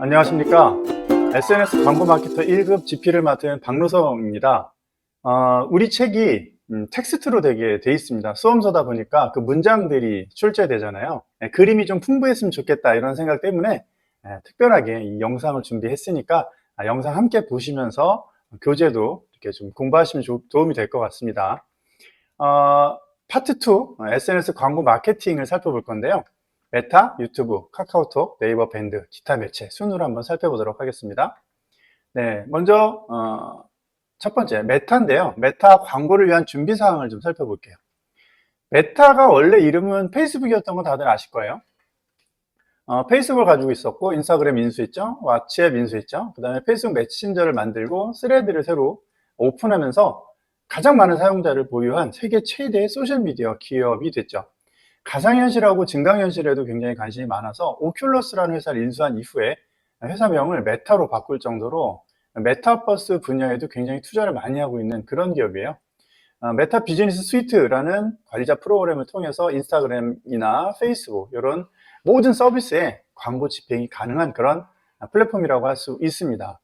안녕하십니까. SNS 광고 마케터 1급 GP를 맡은 박노성입니다. 어, 우리 책이 음, 텍스트로 되게 돼 있습니다. 수험서다 보니까 그 문장들이 출제되잖아요. 예, 그림이 좀 풍부했으면 좋겠다 이런 생각 때문에 예, 특별하게 이 영상을 준비했으니까 아, 영상 함께 보시면서 교재도 이렇게 좀 공부하시면 조- 도움이 될 것 같습니다. 어, 파트 2 SNS 광고 마케팅을 살펴볼 건데요. 메타, 유튜브, 카카오톡, 네이버 밴드, 기타 매체 순으로 한번 살펴보도록 하겠습니다. 네, 먼저 어, 첫 번째 메타인데요. 메타 광고를 위한 준비 사항을 좀 살펴볼게요. 메타가 원래 이름은 페이스북이었던 거 다들 아실 거예요. 어, 페이스북을 가지고 있었고 인스타그램 인수했죠, 왓츠앱 인수했죠. 그 다음에 페이스북 메신저를 만들고 스레드를 새로 오픈하면서 가장 많은 사용자를 보유한 세계 최대의 소셜 미디어 기업이 됐죠. 가상현실하고 증강현실에도 굉장히 관심이 많아서 오큘러스라는 회사를 인수한 이후에 회사명을 메타로 바꿀 정도로 메타버스 분야에도 굉장히 투자를 많이 하고 있는 그런 기업이에요. 어, 메타 비즈니스 스위트라는 관리자 프로그램을 통해서 인스타그램이나 페이스북 이런 모든 서비스에 광고 집행이 가능한 그런 플랫폼이라고 할 수 있습니다.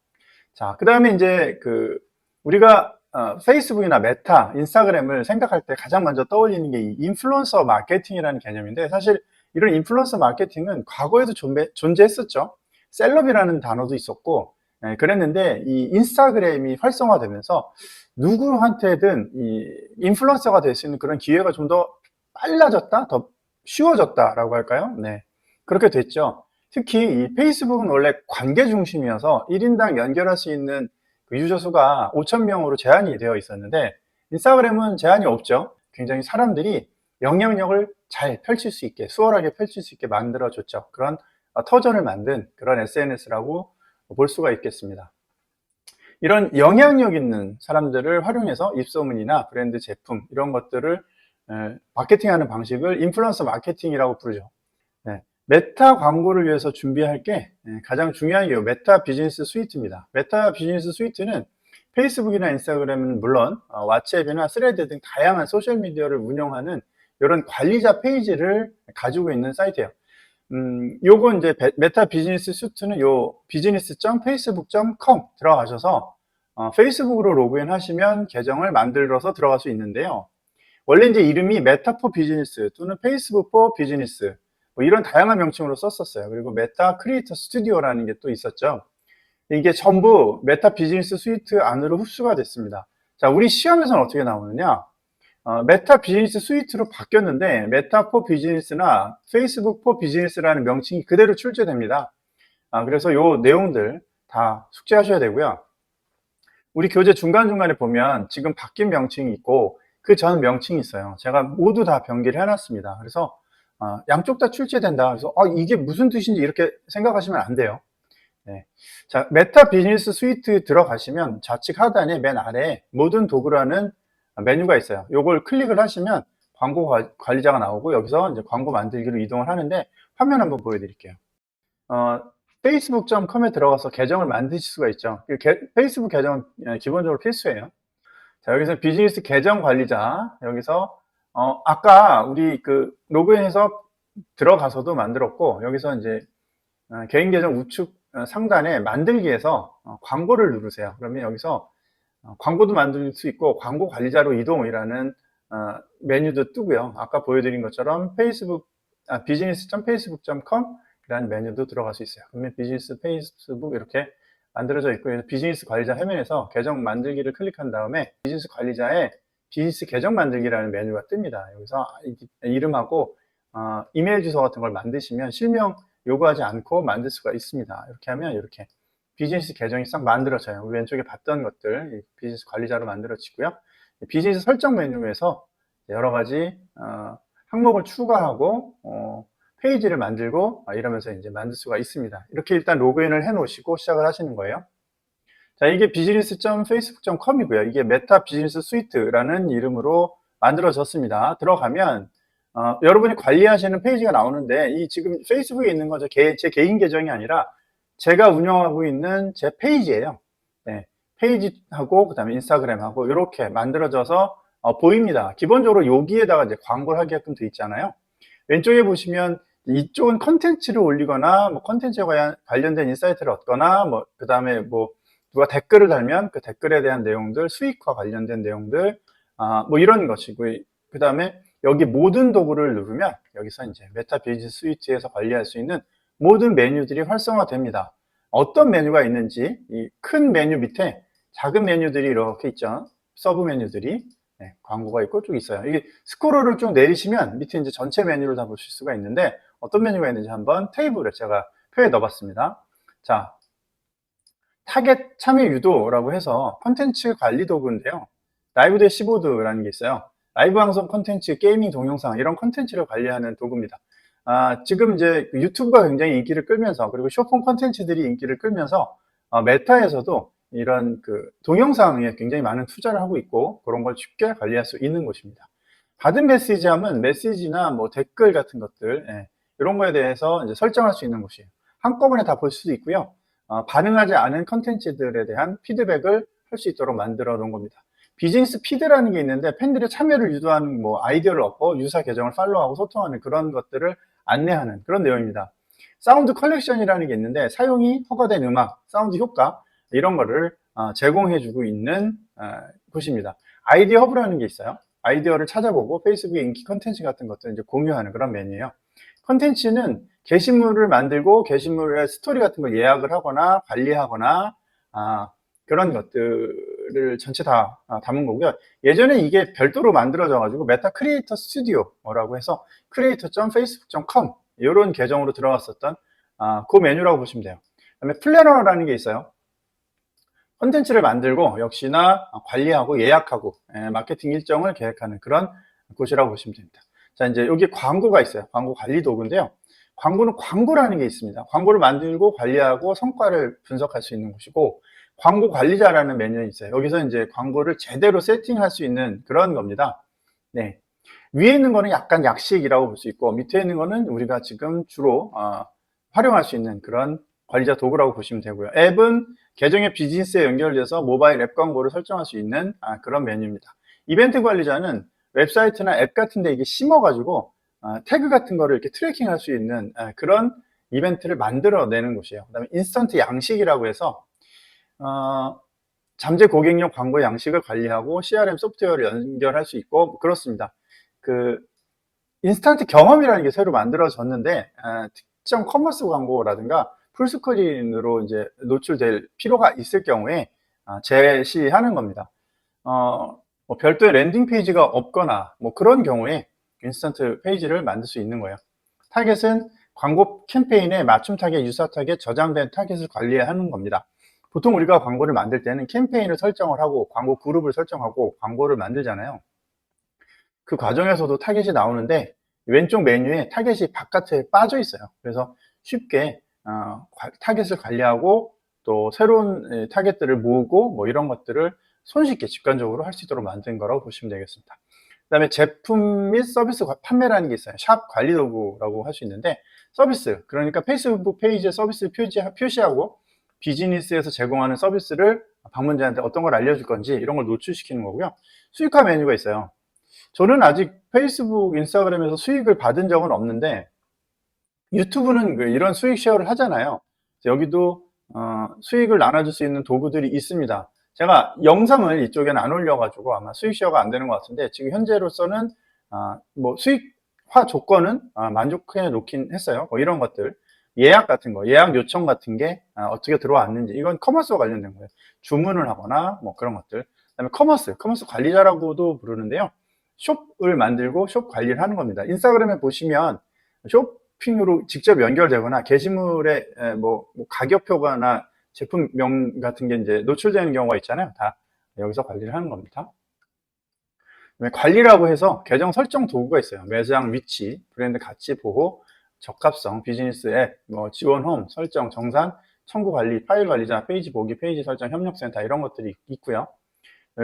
자, 그 다음에 이제 그 우리가 어, 페이스북이나 메타, 인스타그램을 생각할 때 가장 먼저 떠올리는 게 이 인플루언서 마케팅이라는 개념인데 사실 이런 인플루언서 마케팅은 과거에도 존재, 존재 했었죠. 셀럽이라는 단어도 있었고 예, 그랬는데 이 인스타그램이 활성화되면서 누구한테든 이 인플루언서가 될 수 있는 그런 기회가 좀 더 빨라졌다, 더 쉬워졌다라고 할까요? 네, 그렇게 됐죠. 특히 이 페이스북은 원래 관계 중심이어서 1인당 연결할 수 있는 그 유저 수가 5,000명으로 제한이 되어 있었는데 인스타그램은 제한이 없죠. 굉장히 사람들이 영향력을 잘 펼칠 수 있게 수월하게 펼칠 수 있게 만들어 줬죠. 그런 어, 터전을 만든 그런 SNS라고 볼 수가 있겠습니다. 이런 영향력 있는 사람들을 활용해서 입소문이나 브랜드 제품 이런 것들을 에, 마케팅하는 방식을 인플루언서 마케팅이라고 부르죠. 네. 메타 광고를 위해서 준비할 게 예, 가장 중요한 게 메타 비즈니스 스위트입니다. 메타 비즈니스 스위트는 페이스북이나 인스타그램은 물론 어, 왓츠앱이나 스레드 등 다양한 소셜 미디어를 운영하는 이런 관리자 페이지를 가지고 있는 사이트예요. 음, 요거 이제 베- 메타 비즈니스 스위트는 요 비즈니스.facebook.com 들어가셔서 어, 페이스북으로 로그인 하시면 계정을 만들어서 들어갈 수 있는데요. 원래 이제 이름이 메타 포 비즈니스 또는 페이스북 포 비즈니스 뭐 이런 다양한 명칭으로 썼었어요. 그리고 메타 크리에이터 스튜디오라는 게 또 있었죠. 이게 전부 메타 비즈니스 스위트 안으로 흡수가 됐습니다. 자, 우리 시험에서는 어떻게 나오느냐? 어, 메타 비즈니스 스위트로 바뀌었는데 메타 포 비즈니스나 페이스북 포 비즈니스라는 명칭이 그대로 출제됩니다. 아, 그래서 요 내용들 다 숙지하셔야 되고요. 우리 교재 중간중간에 보면 지금 바뀐 명칭이 있고 그 전 명칭이 있어요. 제가 모두 다 변기를 해놨습니다. 그래서 어, 양쪽 다 출제된다. 그래서 어, 이게 무슨 뜻인지 이렇게 생각하시면 안 돼요. 네. 자, 메타 비즈니스 스위트 들어가시면 좌측 하단에 맨 아래에 모든 도구라는 메뉴가 있어요. 요걸 클릭을 하시면 광고 관- 관리자가 나오고 여기서 이제 광고 만들기로 이동을 하는데 화면 한번 보여드릴게요. 어, facebook.com에 들어가서 계정을 만드실 수가 있죠. 그 게- 페이스북 계정은 예, 기본적으로 필수예요. 자, 여기서 비즈니스 계정 관리자, 여기서, 어, 아까 우리 그 로그인해서 들어가서도 만들었고, 여기서 이제 어, 개인 계정 우측 어, 상단에 만들기에서 어, 광고를 누르세요. 그러면 여기서 어, 광고도 만들 수 있고, 광고 관리자로 이동이라는 어, 메뉴도 뜨고요. 아까 보여드린 것처럼 페이스북, 아, business.facebook.com 이라는 메뉴도 들어갈 수 있어요. 그러면 비즈니스 페이스북 이렇게 만들어져 있고 비즈니스 관리자 화면에서 계정 만들기를 클릭한 다음에 비즈니스 관리자의 비즈니스 계정 만들기라는 메뉴가 뜹니다. 여기서 이- 이름하고 어, 이메일 주소 같은 걸 만드시면 실명 요구하지 않고 만들 수가 있습니다. 이렇게 하면 이렇게 비즈니스 계정이 싹 만들어져요. 왼쪽에 봤던 것들 이 비즈니스 관리자로 만들어지고요. 비즈니스 설정 메뉴에서 여러 가지 어, 항목을 추가하고 어, 페이지를 만들고 아, 이러면서 이제 만들 수가 있습니다. 이렇게 일단 로그인을 해 놓으시고 시작을 하시는 거예요. 자, 이게 business.facebook.com이고요. 이게 메타 비즈니스 스위트라는 이름으로 만들어졌습니다. 들어가면 어, 여러분이 관리하시는 페이지가 나오는데 이 지금 페이스북에 있는 거죠. 개- 제 개인 계정이 아니라 제가 운영하고 있는 제 페이지예요. 네, 페이지하고 그다음에 인스타그램하고 이렇게 만들어져서 어, 보입니다. 기본적으로 여기에다가 이제 광고를 하게끔 돼 있잖아요. 왼쪽에 보시면 이쪽은 컨텐츠를 올리거나 뭐 컨텐츠에 관련- 관련된 인사이트를 얻거나 뭐 그다음에 뭐 누가 댓글을 달면 그 댓글에 대한 내용들, 수익과 관련된 내용들 아, 뭐 이런 것이고 그 다음에 여기 모든 도구를 누르면 여기서 이제 메타 비즈니스 스위트에서 관리할 수 있는 모든 메뉴들이 활성화됩니다. 어떤 메뉴가 있는지 이 큰 메뉴 밑에 작은 메뉴들이 이렇게 있죠. 서브 메뉴들이 네, 광고가 있고 쭉 있어요. 이게 스크롤을 쭉 내리시면 밑에 이제 전체 메뉴를 다 보실 수가 있는데 어떤 메뉴가 있는지 한번 테이블에 제가 표에 넣어봤습니다. 자, 타겟 참여 유도라고 해서 컨텐츠 관리 도구인데요. 라이브 대시보드라는 게 있어요. 라이브 방송 컨텐츠, 게이밍 동영상 이런 컨텐츠를 관리하는 도구입니다. 아, 지금 이제 그 유튜브가 굉장히 인기를 끌면서 그리고 쇼폼 컨텐츠들이 인기를 끌면서 어, 메타에서도 이런 그 동영상에 굉장히 많은 투자를 하고 있고 그런 걸 쉽게 관리할 수 있는 곳입니다. 받은 메시지 하면 메시지나 뭐 댓글 같은 것들 예, 이런 거에 대해서 이제 설정할 수 있는 곳이에요. 한꺼번에 다 볼 수도 있고요. 어, 반응하지 않은 컨텐츠들에 대한 피드백을 할 수 있도록 만들어 놓은 겁니다. 비즈니스 피드라는 게 있는데 팬들의 참여를 유도하는 뭐 아이디어를 얻고 유사 계정을 팔로우하고 소통하는 그런 것들을 안내하는 그런 내용입니다. 사운드 컬렉션이라는 게 있는데 사용이 허가된 음악, 사운드 효과 이런 거를 어, 제공해주고 있는 어, 곳입니다. 아이디어 허브라는 게 있어요. 아이디어를 찾아보고 페이스북에 인기 컨텐츠 같은 것들 이제 공유하는 그런 메뉴예요. 컨텐츠는 게시물을 만들고 게시물의 스토리 같은 걸 예약을 하거나 관리하거나 아, 그런 것들을 전체 다 아, 담은 거고요. 예전에 이게 별도로 만들어져 가지고 메타 크리에이터 스튜디오라고 해서 creator.facebook.com 이런 계정으로 들어갔었던 아, 그 메뉴라고 보시면 돼요. 그다음에 플래너라는 게 있어요. 컨텐츠를 만들고 역시나 관리하고 예약하고 예, 마케팅 일정을 계획하는 그런 곳이라고 보시면 됩니다. 자, 이제 여기 광고가 있어요. 광고 관리 도구인데요. 광고는 광고라는 게 있습니다. 광고를 만들고 관리하고 성과를 분석할 수 있는 곳이고 광고 관리자라는 메뉴가 있어요. 여기서 이제 광고를 제대로 세팅할 수 있는 그런 겁니다. 네. 위에 있는 거는 약간 약식이라고 볼 수 있고 밑에 있는 거는 우리가 지금 주로 어, 활용할 수 있는 그런 관리자 도구라고 보시면 되고요. 앱은 계정의 비즈니스에 연결돼서 모바일 앱 광고를 설정할 수 있는 아, 그런 메뉴입니다. 이벤트 관리자는 웹사이트나 앱 같은 데 이게 심어가지고 아, 태그 같은 거를 이렇게 트래킹 할 수 있는 아, 그런 이벤트를 만들어내는 곳이에요. 그 다음에 인스턴트 양식이라고 해서 어, 잠재 고객용 광고 양식을 관리하고 CRM 소프트웨어를 연결할 수 있고 그렇습니다. 그 인스턴트 경험이라는 게 새로 만들어졌는데 아, 특정 커머스 광고라든가 풀스크린으로 이제 노출될 필요가 있을 경우에 아, 제시하는 겁니다. 어, 뭐 별도의 랜딩 페이지가 없거나 뭐 그런 경우에 인스턴트 페이지를 만들 수 있는 거예요. 타겟은 광고 캠페인에 맞춤 타겟, 유사 타겟, 저장된 타겟을 관리하는 겁니다. 보통 우리가 광고를 만들 때는 캠페인을 설정을 하고 광고 그룹을 설정하고 광고를 만들잖아요. 그 과정에서도 타겟이 나오는데 왼쪽 메뉴에 타겟이 바깥에 빠져 있어요. 그래서 쉽게 어, 타겟을 관리하고 또 새로운 예, 타겟들을 모으고 뭐 이런 것들을 손쉽게 직관적으로 할 수 있도록 만든 거라고 보시면 되겠습니다. 그 다음에 제품 및 서비스 판매라는 게 있어요. 샵 관리 도구라고 할 수 있는데 서비스, 그러니까 페이스북 페이지에 서비스 표시, 표시하고 비즈니스에서 제공하는 서비스를 방문자한테 어떤 걸 알려줄 건지 이런 걸 노출시키는 거고요. 수익화 메뉴가 있어요. 저는 아직 페이스북, 인스타그램에서 수익을 받은 적은 없는데 유튜브는 그 이런 수익 쉐어를 하잖아요. 여기도 어, 수익을 나눠줄 수 있는 도구들이 있습니다. 제가 영상을 이쪽에는 안 올려가지고 아마 수익 쉐어가 안 되는 것 같은데 지금 현재로서는 아, 뭐 수익화 조건은 아, 만족해 놓긴 했어요. 뭐 이런 것들 예약 같은 거, 예약 요청 같은 게 아, 어떻게 들어왔는지 이건 커머스와 관련된 거예요. 주문을 하거나 뭐 그런 것들. 그다음에 커머스, 커머스 관리자라고도 부르는데요. 숍을 만들고 숍 관리를 하는 겁니다. 인스타그램에 보시면 쇼핑으로 직접 연결되거나 게시물에 뭐, 뭐 가격표가나 제품명 같은 게 이제 노출되는 경우가 있잖아요. 다 여기서 관리를 하는 겁니다. 관리라고 해서 계정 설정 도구가 있어요. 매장 위치, 브랜드 가치 보호, 적합성, 비즈니스 앱, 뭐 지원 홈, 설정, 정산, 청구 관리, 파일 관리자, 페이지 보기, 페이지 설정, 협력센터 이런 것들이 있고요.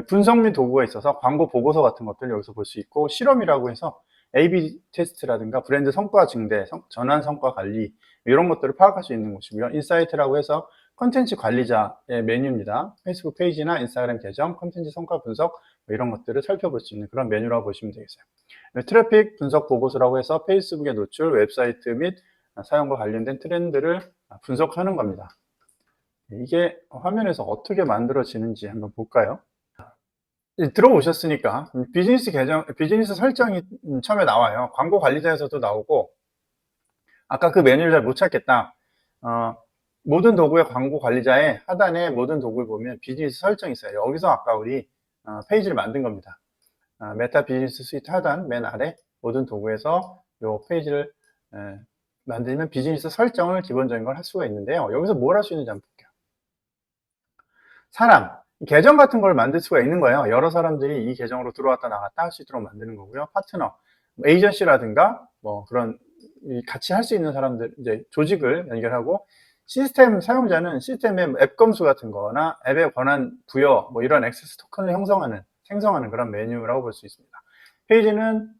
분석 및 도구가 있어서 광고 보고서 같은 것들 여기서 볼 수 있고 실험이라고 해서 A/B 테스트라든가 브랜드 성과 증대, 성, 전환 성과 관리 이런 것들을 파악할 수 있는 곳이고요. 인사이트라고 해서 컨텐츠 관리자의 메뉴입니다. 페이스북 페이지나 인스타그램 계정, 컨텐츠 성과 분석 뭐 이런 것들을 살펴볼 수 있는 그런 메뉴라고 보시면 되겠어요. 트래픽 분석 보고서라고 해서 페이스북의 노출, 웹사이트 및 사용과 관련된 트렌드를 분석하는 겁니다. 이게 화면에서 어떻게 만들어지는지 한번 볼까요? 들어오셨으니까 비즈니스 계정, 비즈니스 설정이 처음에 나와요. 광고 관리자에서도 나오고 아까 그 메뉴를 잘 못 찾겠다. 어, 모든 도구의 광고 관리자의 하단에 모든 도구를 보면 비즈니스 설정이 있어요. 여기서 아까 우리 어, 페이지를 만든 겁니다. 어, 메타 비즈니스 스위트 하단 맨 아래 모든 도구에서 이 페이지를 에, 만들면 비즈니스 설정을 기본적인 걸 할 수가 있는데요. 여기서 뭘 할 수 있는지 한번 볼게요. 사람, 계정 같은 걸 만들 수가 있는 거예요. 여러 사람들이 이 계정으로 들어왔다 나갔다 할 수 있도록 만드는 거고요. 파트너, 뭐 에이전시라든가 뭐 그런 이 같이 할 수 있는 사람들 이제 조직을 연결하고 시스템 사용자는 시스템의 앱 검수 같은 거나 앱의 권한 부여 뭐 이런 액세스 토큰을 형성하는 생성하는 그런 메뉴라고 볼 수 있습니다. 페이지는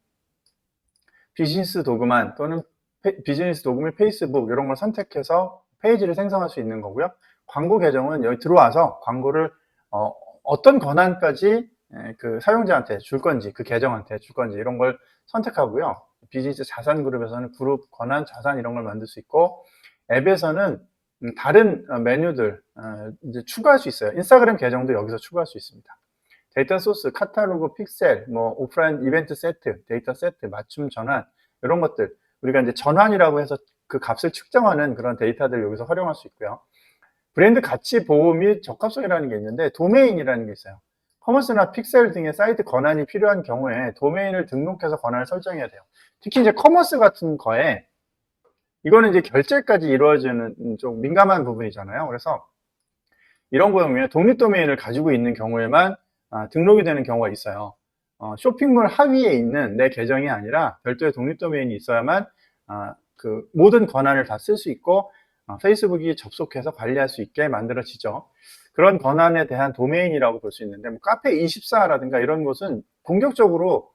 비즈니스 도구만 또는 페- 비즈니스 및 페이스북 이런 걸 선택해서 페이지를 생성할 수 있는 거고요. 광고 계정은 여기 들어와서 광고를 어, 떤 권한까지 에, 그 사용자한테 줄 건지 그 계정한테 줄 건지 이런 걸 선택하고요. 비즈니스 자산 그룹에서는 그룹 권한 자산 이런 걸 만들 수 있고 앱에서는 음, 다른 어, 메뉴들 어, 이제 추가할 수 있어요. 인스타그램 계정도 여기서 추가할 수 있습니다. 데이터 소스, 카탈로그, 픽셀, 뭐 오프라인 이벤트 세트, 데이터 세트, 맞춤 전환 이런 것들 우리가 이제 전환이라고 해서 그 값을 측정하는 그런 데이터들 여기서 활용할 수 있고요. 브랜드 가치 보호 및 적합성이라는 게 있는데 도메인이라는 게 있어요. 커머스나 픽셀 등의 사이트 권한이 필요한 경우에 도메인을 등록해서 권한을 설정해야 돼요. 특히 이제 커머스 같은 거에 이거는 이제 결제까지 이루어지는 좀 민감한 부분이잖아요. 그래서 이런 경우에 독립 도메인을 가지고 있는 경우에만 아, 등록이 되는 경우가 있어요. 어, 쇼핑몰 하위에 있는 내 계정이 아니라 별도의 독립 도메인이 있어야만 아, 그 모든 권한을 다 쓸 수 있고 어, 페이스북이 접속해서 관리할 수 있게 만들어지죠. 그런 권한에 대한 도메인이라고 볼 수 있는데 뭐 카페 24라든가 이런 곳은 공격적으로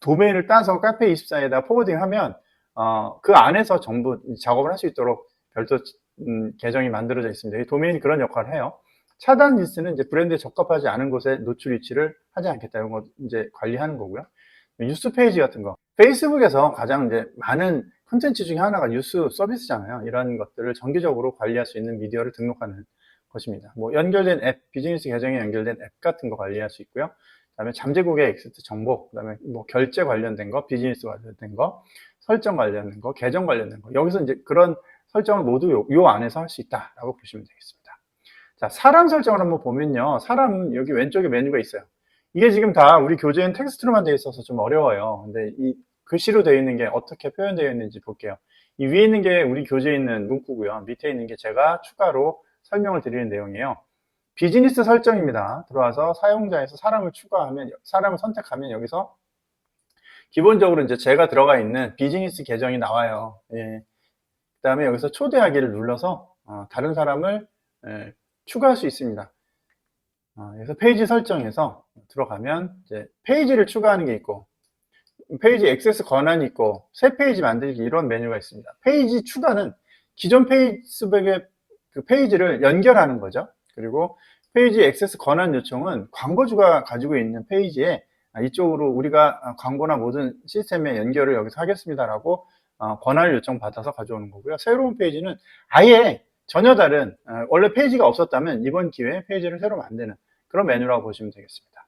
도메인을 따서 카페 24에다 포워딩하면 어, 그 안에서 전부 작업을 할 수 있도록 별도 음, 계정이 만들어져 있습니다. 이 도메인이 그런 역할을 해요. 차단 리스트는 이제 브랜드에 적합하지 않은 곳에 노출 위치를 하지 않겠다. 이런 거 이제 관리하는 거고요. 뉴스 페이지 같은 거. 페이스북에서 가장 이제 많은 콘텐츠 중에 하나가 뉴스 서비스잖아요. 이런 것들을 정기적으로 관리할 수 있는 미디어를 등록하는 것입니다. 뭐 연결된 앱, 비즈니스 계정에 연결된 앱 같은 거 관리할 수 있고요. 그다음에 잠재국의 엑시트 정보, 그다음에 뭐 결제 관련된 거, 비즈니스 관련된 거, 설정 관련된 거, 계정 관련된 거. 여기서 이제 그런 설정을 모두 요, 요 안에서 할 수 있다라고 보시면 되겠습니다. 자, 사람 설정을 한번 보면요. 사람 여기 왼쪽에 메뉴가 있어요. 이게 지금 다 우리 교재엔 텍스트로만 되어 있어서 좀 어려워요. 근데 이 글씨로 되어 있는 게 어떻게 표현되어 있는지 볼게요. 이 위에 있는 게 우리 교재에 있는 문구고요. 밑에 있는 게 제가 추가로 설명을 드리는 내용이에요. 비즈니스 설정입니다. 들어와서 사용자에서 사람을 추가하면, 사람을 선택하면 여기서 기본적으로 이제 제가 들어가 있는 비즈니스 계정이 나와요. 예. 그 다음에 여기서 초대하기를 눌러서 어, 다른 사람을 예, 추가할 수 있습니다. 어, 그래서 페이지 설정에서 들어가면 이제 페이지를 추가하는 게 있고 페이지 액세스 권한이 있고 새 페이지 만들기 이런 메뉴가 있습니다. 페이지 추가는 기존 페이스북의 그 페이지를 연결하는 거죠. 그리고 페이지 액세스 권한 요청은 광고주가 가지고 있는 페이지에 이쪽으로 우리가 광고나 모든 시스템에 연결을 여기서 하겠습니다라고 어, 권한을 요청 받아서 가져오는 거고요. 새로운 페이지는 아예 전혀 다른 어, 원래 페이지가 없었다면 이번 기회에 페이지를 새로 만드는 그런 메뉴라고 보시면 되겠습니다.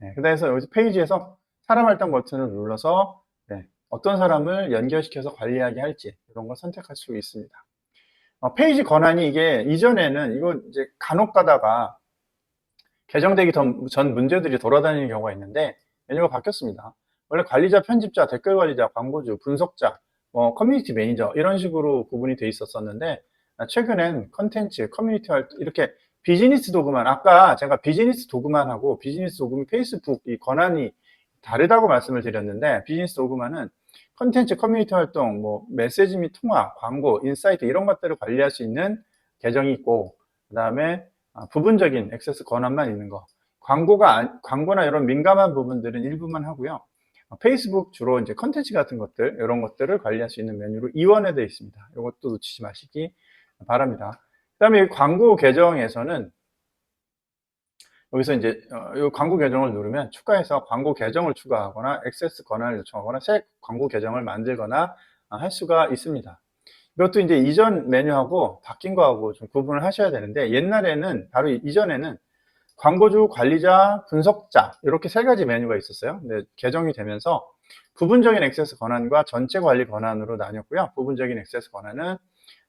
네, 그래서 여기서 페이지에서 사람 할당 버튼을 눌러서 네, 어떤 사람을 연결시켜서 관리하게 할지 이런 걸 선택할 수 있습니다. 어, 페이지 권한이 이게 이전에는 이거 이제 간혹 가다가 개정되기 전 문제들이 돌아다니는 경우가 있는데 메뉴가 바뀌었습니다. 원래 관리자, 편집자, 댓글 관리자, 광고주, 분석자, 뭐 커뮤니티 매니저 이런 식으로 구분이 돼 있었었는데 최근엔 컨텐츠, 커뮤니티 활동 이렇게 비즈니스 도구만 아까 제가 비즈니스 도구만 하고 비즈니스 도구는 페이스북 이 권한이 다르다고 말씀을 드렸는데 비즈니스 도구만은 컨텐츠, 커뮤니티 활동, 뭐 메시지 및 통화, 광고, 인사이트 이런 것들을 관리할 수 있는 계정이 있고 그 다음에 부분적인 액세스 권한만 있는 거. 광고가 광고나 이런 민감한 부분들은 일부만 하고요. 페이스북 주로 이제 컨텐츠 같은 것들 이런 것들을 관리할 수 있는 메뉴로 이원에 되어 있습니다. 이것도 놓치지 마시기 바랍니다. 그 다음에 광고 계정에서는 여기서 이제 어, 이 광고 계정을 누르면 추가해서 광고 계정을 추가하거나 액세스 권한을 요청하거나 새 광고 계정을 만들거나 아, 할 수가 있습니다. 이것도 이제 이전 메뉴하고 바뀐 거하고 좀 구분을 하셔야 되는데 옛날에는 바로 이전에는 광고주, 관리자, 분석자 이렇게 세 가지 메뉴가 있었어요. 근데 개정이 되면서 부분적인 액세스 권한과 전체 관리 권한으로 나뉘었고요. 부분적인 액세스 권한은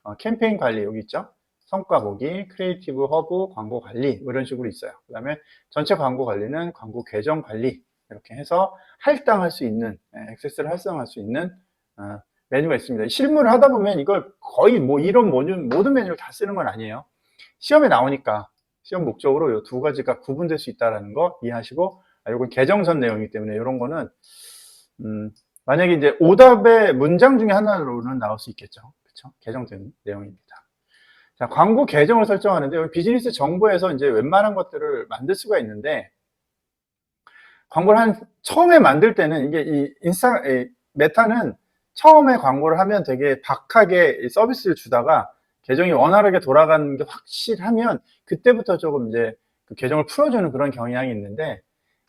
어, 캠페인 관리 여기 있죠. 성과 보기, 크리에이티브 허브, 광고 관리 뭐 이런 식으로 있어요. 그 다음에 전체 광고 관리는 광고 계정 관리 이렇게 해서 할당할 수 있는 예, 액세스를 활성화할 수 있는 어, 메뉴가 있습니다. 실무를 하다 보면 이걸 거의 뭐 이런 모든, 모든 메뉴를 다 쓰는 건 아니에요. 시험에 나오니까 시험 목적으로 이 두 가지가 구분될 수 있다는 거 이해하시고 아, 이건 개정선 내용이기 때문에 이런 거는 음, 만약에 이제 오답의 문장 중에 하나로는 나올 수 있겠죠. 그렇죠? 개정된 내용입니다. 자, 광고 계정을 설정하는데 비즈니스 정보에서 이제 웬만한 것들을 만들 수가 있는데 광고를 한 처음에 만들 때는 이게 이 인스타 이 메타는 처음에 광고를 하면 되게 박하게 이 서비스를 주다가 계정이 원활하게 돌아가는 게 확실하면 그때부터 조금 이제 그 계정을 풀어주는 그런 경향이 있는데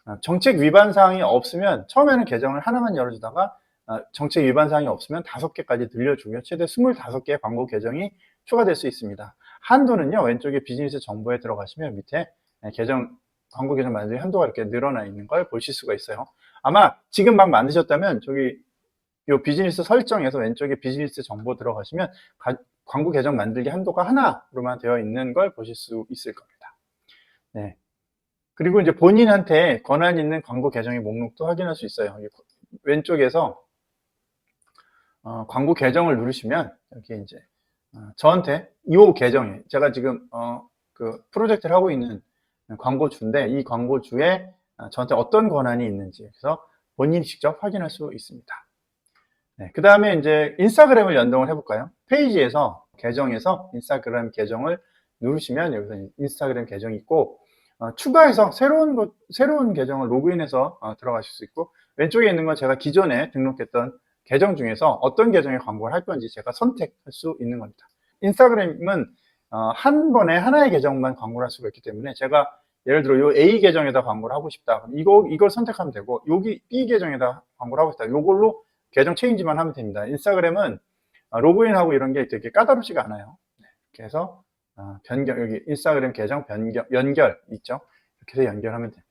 아, 정책 위반 사항이 없으면 처음에는 계정을 하나만 열어주다가 아, 정책 위반 사항이 없으면 다섯 개까지 늘려주고요. 최대 25개의 광고 계정이 추가될 수 있습니다. 한도는요, 왼쪽에 비즈니스 정보에 들어가시면 밑에 네, 계정, 광고 계정 만들기 한도가 이렇게 늘어나 있는 걸 보실 수가 있어요. 아마 지금 막 만드셨다면 저기 요 비즈니스 설정에서 왼쪽에 비즈니스 정보 들어가시면 가- 광고 계정 만들기 한도가 하나로만 되어 있는 걸 보실 수 있을 겁니다. 네. 그리고 이제 본인한테 권한 있는 광고 계정의 목록도 확인할 수 있어요. 왼쪽에서 어, 광고 계정을 누르시면 여기 이제 어, 저한테 이 계정에 제가 지금 어, 그 프로젝트를 하고 있는 광고주인데 이 광고주에 어, 저한테 어떤 권한이 있는지 그래서 본인이 직접 확인할 수 있습니다. 네, 그 다음에 이제 인스타그램을 연동을 해볼까요? 페이지에서 계정에서 인스타그램 계정을 누르시면 여기서 인스타그램 계정이 있고 어, 추가해서 새로운 것, 새로운 계정을 로그인해서 어, 들어가실 수 있고 왼쪽에 있는 건 제가 기존에 등록했던 계정 중에서 어떤 계정에 광고를 할 건지 제가 선택할 수 있는 겁니다. 인스타그램은 어, 한 번에 하나의 계정만 광고를 할 수가 있기 때문에 제가 예를 들어 요 A 계정에다 광고를 하고 싶다. 이거 이걸 선택하면 되고 여기 B 계정에다 광고를 하고 싶다. 요걸로 계정 체인지만 하면 됩니다. 인스타그램은 어, 로그인하고 이런 게 되게 까다롭지가 않아요. 네, 해서 어, 변경 여기 인스타그램 계정 변경 연결 있죠. 이렇게 해서 연결하면 됩니다.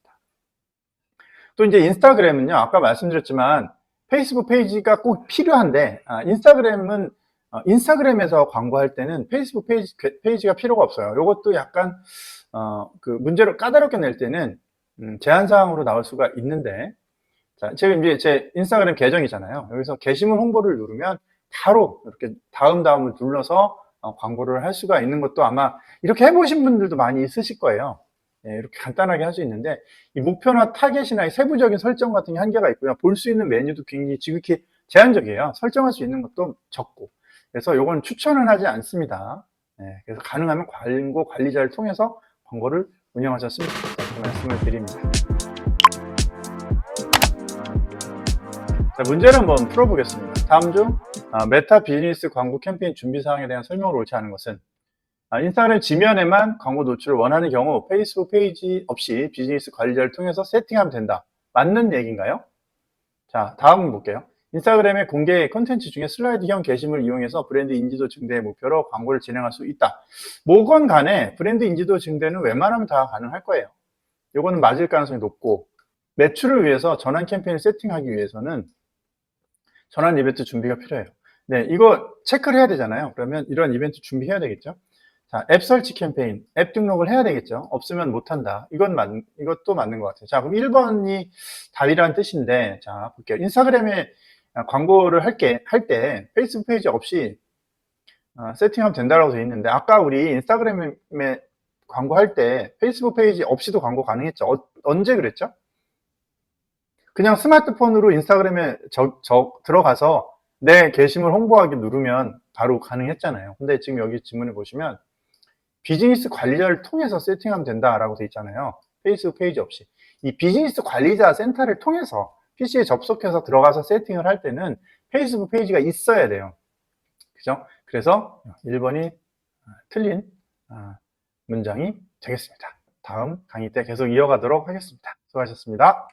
또 이제 인스타그램은요. 아까 말씀드렸지만 페이스북 페이지가 꼭 필요한데 아, 인스타그램은 어, 인스타그램에서 광고할 때는 페이스북 페이지, 페이지가 필요가 없어요. 이것도 약간 어, 그 문제를 까다롭게 낼 때는 음, 제한 사항으로 나올 수가 있는데 자, 지금 이제 제 인스타그램 계정이잖아요. 여기서 게시물 홍보를 누르면 바로 이렇게 다음 다음을 눌러서 어, 광고를 할 수가 있는 것도 아마 이렇게 해보신 분들도 많이 있으실 거예요. 예, 이렇게 간단하게 할 수 있는데 이 목표나 타겟이나 이 세부적인 설정 같은 게 한계가 있고요. 볼 수 있는 메뉴도 굉장히 지극히 제한적이에요. 설정할 수 있는 것도 적고. 그래서 이건 추천은 하지 않습니다. 예, 그래서 가능하면 광고 관리자를 통해서 광고를 운영하셨으면 좋겠다. 그 말씀을 드립니다. 자, 문제를 한번 풀어보겠습니다. 다음 중 아, 메타 비즈니스 광고 캠페인 준비 사항에 대한 설명을 옳지 않은 것은 아, 인스타그램 지면에만 광고 노출을 원하는 경우 페이스북 페이지 없이 비즈니스 관리자를 통해서 세팅하면 된다. 맞는 얘기인가요? 자, 다음 볼게요. 인스타그램의 공개 콘텐츠 중에 슬라이드형 게시물을 이용해서 브랜드 인지도 증대의 목표로 광고를 진행할 수 있다. 뭐건 간에 브랜드 인지도 증대는 웬만하면 다 가능할 거예요. 이거는 맞을 가능성이 높고 매출을 위해서 전환 캠페인을 세팅하기 위해서는 전환 이벤트 준비가 필요해요. 네, 이거 체크를 해야 되잖아요. 그러면 이런 이벤트 준비해야 되겠죠. 자, 앱 설치 캠페인, 앱 등록을 해야 되겠죠. 없으면 못한다. 이건 맞, 이것도 맞는 것 같아요. 자, 그럼 1번이 답이라는 뜻인데, 자, 볼게요. 인스타그램에 광고를 할게, 할 때 페이스북 페이지 없이 어, 세팅하면 된다고 되어 있는데, 아까 우리 인스타그램에 광고할 때 페이스북 페이지 없이도 광고 가능했죠. 어, 언제 그랬죠? 그냥 스마트폰으로 인스타그램에 저, 저, 들어가서 내 게시물 홍보하기 누르면 바로 가능했잖아요. 근데 지금 여기 지문을 보시면 비즈니스 관리자를 통해서 세팅하면 된다라고 돼 있잖아요. 페이스북 페이지 없이. 이 비즈니스 관리자 센터를 통해서 PC에 접속해서 들어가서 세팅을 할 때는 페이스북 페이지가 있어야 돼요. 그죠? 그래서 1번이 틀린 아, 문장이 되겠습니다. 다음 강의 때 계속 이어가도록 하겠습니다. 수고하셨습니다.